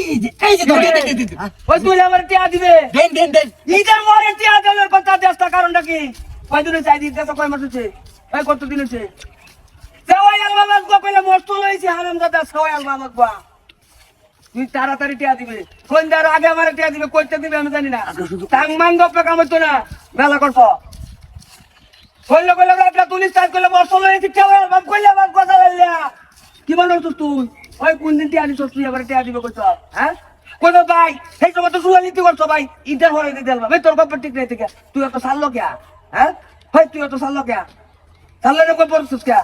এই যে এই যে দেন, দেন, দেন, দেন, দেন। ওই তুই আমার টিয়া দিবে। দেন দেন দেন। ঈদের মরে টিয়া দেওয়ার কথা দেশটা কারণটা কি কয় দিন হচ্ছে ঈদ দেশটা কয় মাস হচ্ছে এই কত দিন হচ্ছে সেওয়াই আলবা মাগবা কইলে মস্ত লইছি হারাম দাদা সেওয়াই আলবা মাগবা। তুই তাড়াতাড়ি টিয়া দিবে। সন্ধ্যার আগে আমার টিয়া দিবে কইতে দিবে আমি জানি না। টাং মাং গপ্পে কাম হইতো না মেলা করছ কইলে কইলে রাতটা তুলি স্টার্ট করলে মস্ত লইছি সেওয়াই আলবা কইলে আমার কথা লাইলা কি বলছ তুই? ওই কোন দিন টিয়া দিছ তুই? এবার টিয়া দিবে কইছ? হ্যাঁ? কই ভাই, সেই সময় তো সুয়ালি তুই করছ, ভাই। ইন্টার হলে দিতে দিলাম ভাই, তোর গপ্প ঠিক নাই থেকে। তুই এত সারলো কে? হ্যাঁ? ভাই, তুই এত সারলো কে? সারলো না কই পড়ছিস কে?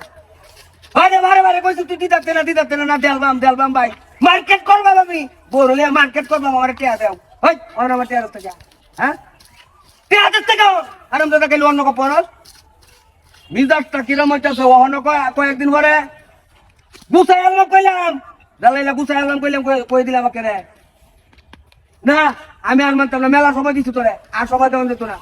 আরে, বারে বারে, কইছি, তুই দিতে না দিতে না না দেলবাম দেলবাম ভাই। মার্কেট করবাম আমি বড়লে মার্কেট করবাম আমার টিয়া দেও। হই আমার আমার টিয়া দিতে হ্যাঁ? টিয়া দিতে গাও আর আমি দাদা গেলি অন্য কপনস মিজাজটা কিরম হইতাছে, অহন কয় কয়েকদিন পরে? গুছাই আনলাম কইলাম। দালাইলা গুছাই আনলাম কইলাম, কই- দিলাম আমাকে রে? না, আমি আর মানতাম না, মেলা সময় দিছি তোরে, আর সময় দেওয়া যেত না।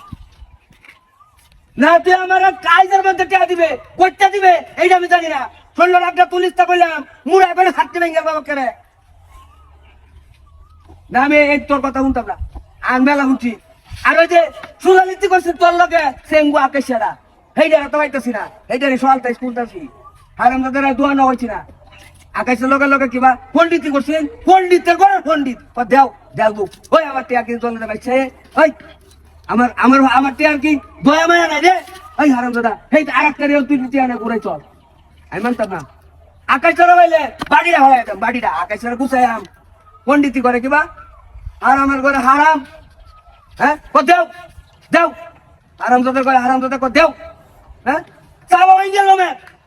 না, তুই আমার কাইজের মধ্যে টিয়া দিবে কইটা দিবে, এইটা আমি জানি না। শরীর একটা তুলিসটা কইলাম মুড়া করে হাঁটতে ভেঙে গেল আমাকে রে। না, আমি এই তোর কথা শুনতাম না। আর মেলা শুনছি। আর ওই যে সুলালিতি করছে তোর লগে, সেঙ্গু আকেশেরা সেইটা তো পাইতেছি না। এইটারই সকালটা স্কুল যাচ্ছি হারাম দাদারা দোয়া না হয়েছি না। আকাশের লগে লগে কিবা পন্ডিতি করছেন? পন্ডিতের ঘরে পন্ডিত দেও দেও ওই আমার টিয়া কি চলে পাইছে ওই, আমার আমার আমার টিয়ার কি দয়া মায়া নাই রে? ওই হারাম দাদা এই আর একটা তুই টিয়া না ঘুরে চল। আমি মানতাম না। আকাশ চলে পাইলে বাড়িটা হয় একদম বাড়িটা। আকাশের গুছাই আম। পন্ডিতি করে কিবা, আর আমার ঘরে হারাম। হ্যাঁ? কো দেও দেও। হারাম দাদা করে হারাম দাদা কো দেও হ্যাঁ চাবা হয়ে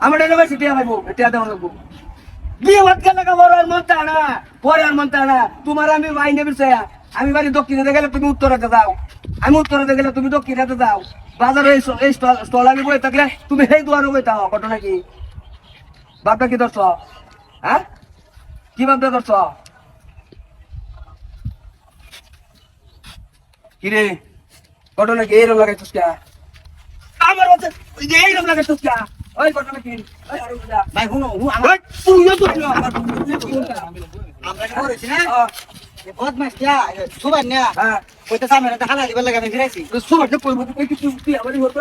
আমার এটা বেশি টিয়া পাইবো টিয়া দেওয়া লাগবো বিয়ে ভাত গেলে বড় মন তা না মন তা না তোমার আমি ভাই নেবে আমি বাড়ি দক্ষিণে গেলে তুমি উত্তরাতে যাও। আমি উত্তরাতে গেলে তুমি দক্ষিণাতে যাও। বাজারে এই স্টল আমি বই থাকলে তুমি সেই দুয়ারে বই থাও ঘটনা কি? বাপটা কি ধরছ? হ্যাঁ? কি বাপটা ধরছ? কি রে ঘটনা কি? এইরকম লাগাইছিস কে আমার এইরকম লাগাইছিস কে ভাই শুনো আমার। বদমাস টিয়া সুবান না? হ্যাঁ। কইতে সামনে হালা দিবার লাগে আমি ফিরাইছি। সুমাকে কইবো তুই কি তুই আমারই হতো